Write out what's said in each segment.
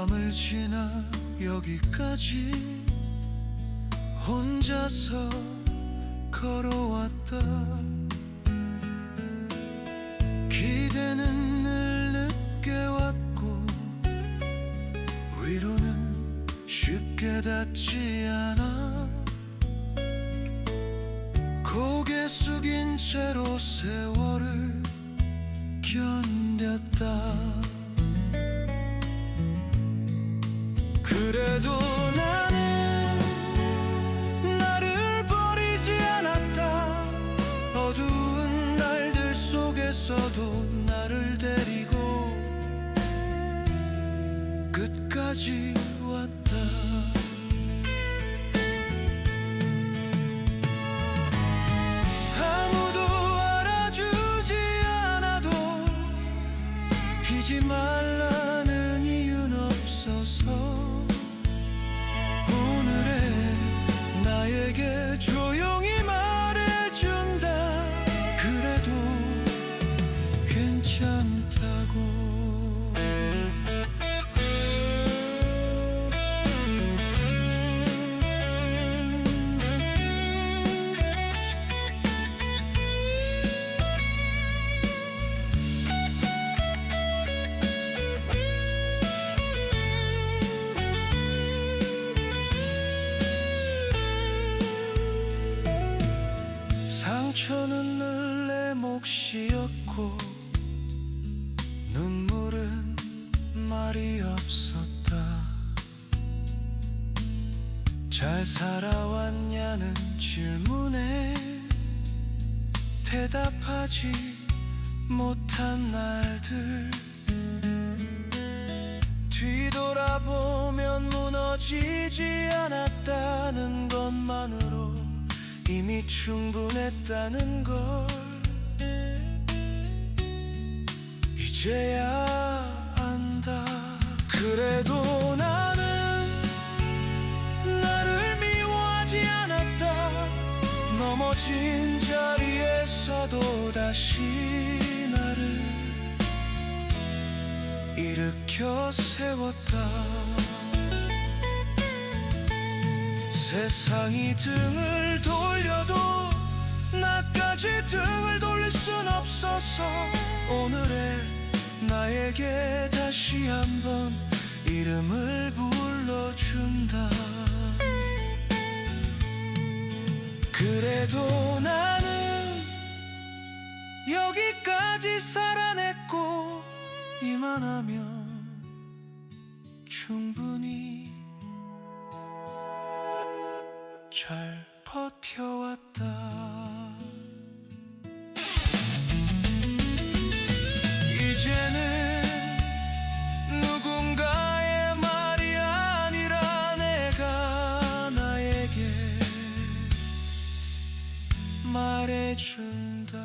밤을 지나 여기까지 혼자서 걸어왔다. 기대는 늘 늦게 왔고 위로는 쉽게 닿지 않아. 고개 숙인 채로 세월을 견뎠다 속에서도 나를 데리고 끝까지 상처는 늘 내 몫이었고 눈물은 말이 없었다. 잘 살아왔냐는 질문에 대답하지 못한 날들. 뒤돌아보면 무너지지 않았다는 것만으로 이미 충분했다는 걸 이제야 안다. 그래도 나는 나를 미워하지 않았다. 넘어진 자리에서도 다시 나를 일으켜 세웠다. 세상이 등을 돌려도 나까지 등을 돌릴 순 없어서 오늘의 나에게 다시 한번 이름을 불러준다. 그래도 나는 여기까지 살아냈고 이만하면 충분히 잘 버텨왔다. 이제는 누군가의 말이 아니라 내가 나에게 말해준다.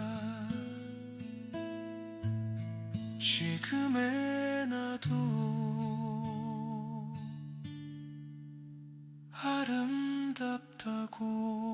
지금의 나도 아름답 다고